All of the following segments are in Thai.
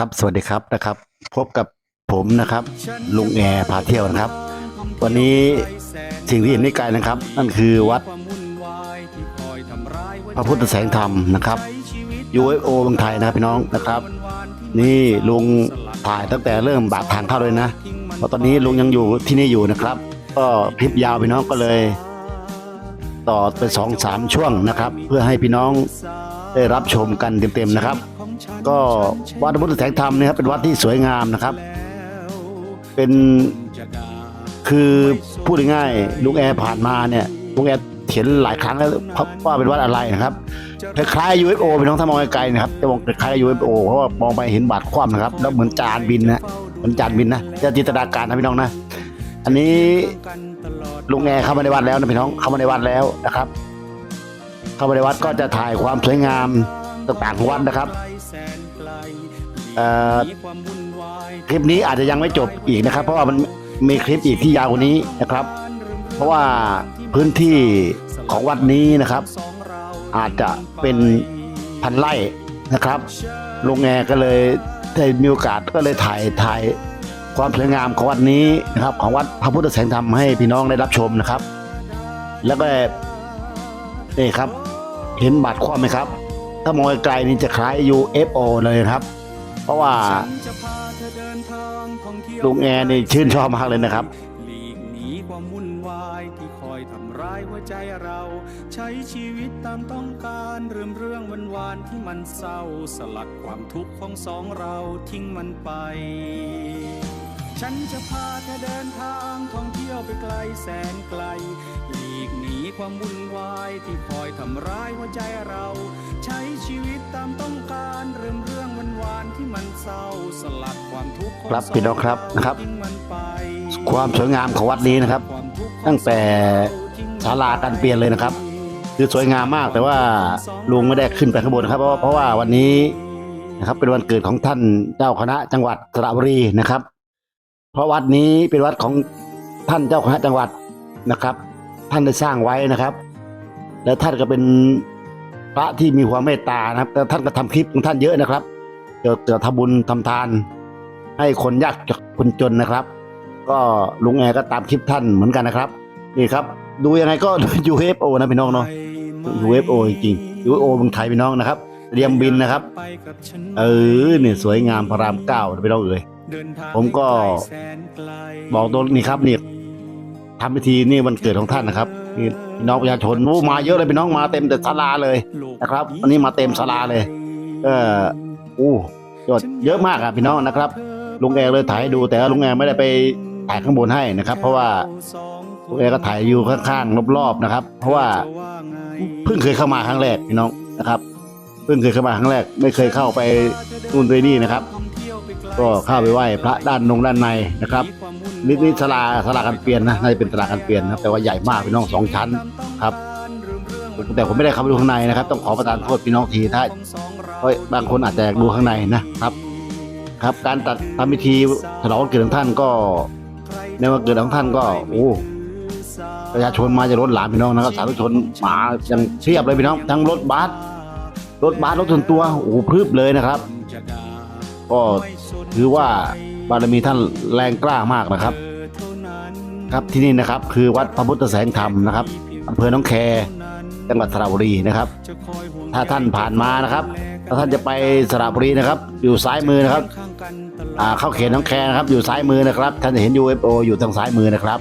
ครับ สวัสดีครับนะครับ พบกับผมนะครับ ลุงแอร์พาเที่ยวนะครับ วันนี้สิ่งที่เห็นในกายนะครับ นั่นคือวัด พระพุทธแสงธรรมนะครับ UFO เมืองไทยนะพี่น้องนะครับ นี่ลุงถ่ายตั้งแต่เริ่มบาดทางเข้าเลยนะเพราะตอนนี้ลุงยังอยู่ที่นี่อยู่นะครับ ก็คลิปยาวพี่น้องก็เลย ต่อไปสองสามช่วงนะครับ เพื่อให้พี่น้องได้รับชมกันเต็มๆนะครับ ก็วัดพระพุทธแสงธรรมเนี่ยครับเป็นวัดที่สวยงามนะครับ เป็นคือพูดง่ายๆลุงแอร์ผ่านมาเนี่ยลุงแอร์เห็นหลายครั้งแล้วว่าเป็นวัดอะไรนะครับคล้ายๆ UFO พี่น้องถ้ามองไกลๆนะครับจะมองคล้ายๆ UFO เพราะว่ามองไปเห็นบาดคว่ำนะครับ แล้วเหมือนจานบินนะเหมือนจานบินนะจะจินตนาการนะพี่น้องนะอันนี้ลุงแอร์เข้ามาในวัดแล้วนะพี่น้องเข้ามาในวัดแล้วนะครับ เข้ามาในวัดก็จะถ่ายความสวยงามต่างๆของวัดนะครับ คลิปนี้อาจจะยังไม่จบอีกนะครับ เพราะว่ามันมีคลิปอีกที่ยาวกว่านี้นะครับ เพราะว่าพื้นที่ของวัดนี้นะครับ อาจจะเป็นพันไร่นะครับลุงแอก็เลยได้มีโอกาสก็เลยถ่ายถ่ายความสวยงามของวัดนี้นะครับ ของวัดพระพุทธแสงธรรมให้พี่น้องได้รับชมนะครับ แล้วก็นี่ครับ เห็นบัตรคว่ำไหมครับ ถ้ามองไกลๆนี่จะคล้าย UFO เลยครับ เพราะว่าลุงแอร์นี่ชื่นชอบมากเลยนะครับความวุ่นวายที่คอยทำร้ายหัวใจเรา ใช้ชีวิตตามต้องการเรื่องเรื่องวันวานที่มันเศร้า สลัดความทุกข์ของสองเราทิ้งมันไป ฉันจะพาเธอเดินทางท่องเที่ยวไปไกลแสนไกลหลีกหนี ความวุ่นวายที่คอยทำร้ายหัวใจเรา ใช้ชีวิตตามต้องการเรื่องเรื่องวันวานๆที่มันเศร้าสลัดความทุกข์ของครับพี่น้องครับนะครับทิ้งมันไปความสวยงามของวัดนี้นะครับ ตั้งแต่ศาลาการเปลี่ยนเลยนะครับ คือสวยงามมากแต่ว่าลุงไม่ได้ขึ้นไปข้างบนครับเพราะว่าเพราะว่าวันนี้นะครับเป็นวันเกิดของท่านเจ้าคณะจังหวัดสระบุรีนะครับ เพราะวัดนี้เป็นวัดของท่านเจ้าคณะจังหวัดนะครับ ท่านได้สร้างไว้นะครับ แล้วท่านก็เป็นพระที่มีความเมตตานะครับแล้วท่านก็ทำคลิปของท่านเยอะนะครับเกี่ยวกับทำบุญทำทาน ให้คนยากจนคนจนนะครับ ก็ลุงแอร์ก็ตามคลิปท่านเหมือนกันนะครับนี่ครับ ดูยังไงก็ UFO นะพี่น้องเนาะ UFO จริงๆ UFO เมืองไทยพี่น้องนะครับเตรียมบินนะครับ เออเนี่ยสวยงามพระรามเก้าพี่น้องเอ๋ยผมก็บอกตรงนี้ครับนี่ ทำพิธีนี่วันเกิดของท่านนะครับนี่พี่น้องประชาชนโอ้มาเยอะเลยพี่น้องมาเต็มแต่ศาลาเลยนะครับวันนี้มาเต็มศาลาเลย เอออู้ยอดเยอะมากอะพี่น้องนะครับ ลุงแอร์เลยถ่ายให้ดูแต่ลุงแอร์ไม่ได้ไปถ่ายข้างบนให้นะครับ เพราะว่าลุงแอร์ก็ถ่ายอยู่ข้างๆรอบๆนะครับ เพราะว่าเพิ่งเคยเข้ามาครั้งแรกพี่น้องนะครับเพิ่งเคยเข้ามาครั้งแรก ไม่เคยเข้าไปนู่นไปนี่นะครับ ก็เข้าไปไหว้พระด้านนงด้านในนะครับ นี่นี่ศาลาศาลาการเปลี่ยนนะน่าจะเป็นศาลาการเปลี่ยนนะครับแต่ว่าใหญ่มากพี่น้องสองชั้นครับ แต่ผมไม่ได้เข้าไปดูข้างในนะครับ ต้องขอประทานโทษพี่น้องทีถ้าเพราะบางคนอาจจะอยากดูข้างในนะครับ ครับ การตัดทำพิธีฉลองวันเกิดของท่านก็ ในวันเกิดของท่านก็ โอ้ประชาชนมาจะรถหลามพี่น้องนะครับ สาธุชนมาอยังเทียบเลยพี่น้องทั้งรถบัสรถบัสรถส่วนตัวโอ้โหพรึบเลยนะครับ ก็ถือว่า บารมีท่านแรงกล้ามากนะครับ ครับที่นี่นะครับคือวัดพระพุทธแสงธรรมนะครับอำเภอหน้องแคจังหวัดสระบุรีนะครับ ถ้าท่านผ่านมานะครับ ถ้าท่านจะไปสระบุรีนะครับ อยู่ซ้ายมือนะครับอ่าเข้าเขตหน้องแคนะครับ อยู่ซ้ายมือนะครับ ท่านจะเห็น UFO อยู่ทางซ้ายมือนะครับ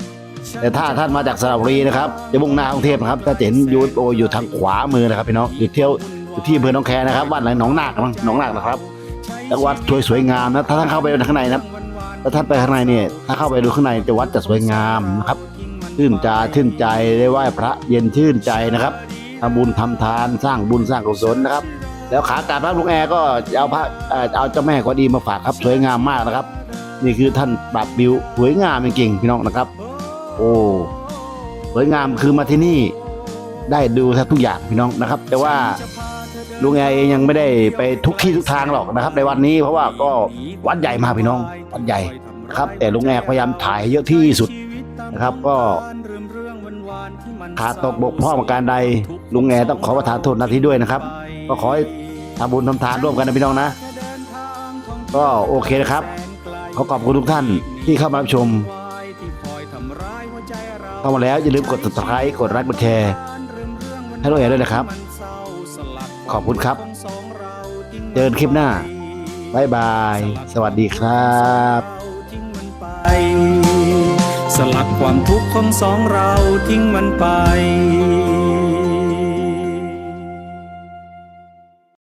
แต่ถ้าท่านมาจากสระบุรีนะครับจะมุ่งหน้ากรุงเทพนะครับจะเห็น UFO อยู่ทางขวามือนะครับพี่น้องอยู่เที่ยวอยู่ที่อำเภอหน้องแคนะครับวัดหนหนองนาคมั้งหนองนาคนะครับแต่วัดสวยสวยงามนะถ้าท่านเข้าไปข้างในนะครับ ถ้าท่านไปข้างในเนี่ยถ้าเข้าไปดูข้างในจะวัดจะสวยงามนะครับชื่นใจชื่นใจได้ไหว้พระเย็นชื่นใจนะครับทำบุญทำทานสร้างบุญสร้างกุศลนะครับ แล้วขากราบพระลุงแอร์ก็จะเอาพระเอาเจ้าแม่กวดีมาฝากครับสวยงามมากนะครับ นี่คือท่านปรับบิวสวยงามจริงๆพี่น้องนะครับ โอ้สวยงามคือมาที่นี่ได้ดูทุกอย่างพี่น้องนะครับ แต่ว่า ลุงแอร์เองยังไม่ได้ไปทุกที่ทุกทางหรอกนะครับ ในวันนี้เพราะว่าก็วัดใหญ่มากพี่น้องวัดใหญ่นะครับ แต่ลุงแอร์พยายามถ่ายเยอะที่สุดนะครับ ก็ขาดตกบกพร่องประการใดลุงแอร์ต้องขอประทานโทษนาทีด้วยนะครับ ก็ขอให้ทำบุญทำทานร่วมกันนะพี่น้องนะ ก็โอเคนะครับขอขอบคุณทุกท่านที่เข้ามารับชมเข้ามาแล้วอย่าลืมกด subscribe กดไลค์กดแชร์ให้น้องเอ๋ด้วยนะครับ ขอบคุณครับเจอกันคลิปหน้าบายบาย สวัสดีครับไปสลัดความทุกข์ของสองเราทิ้งมันไป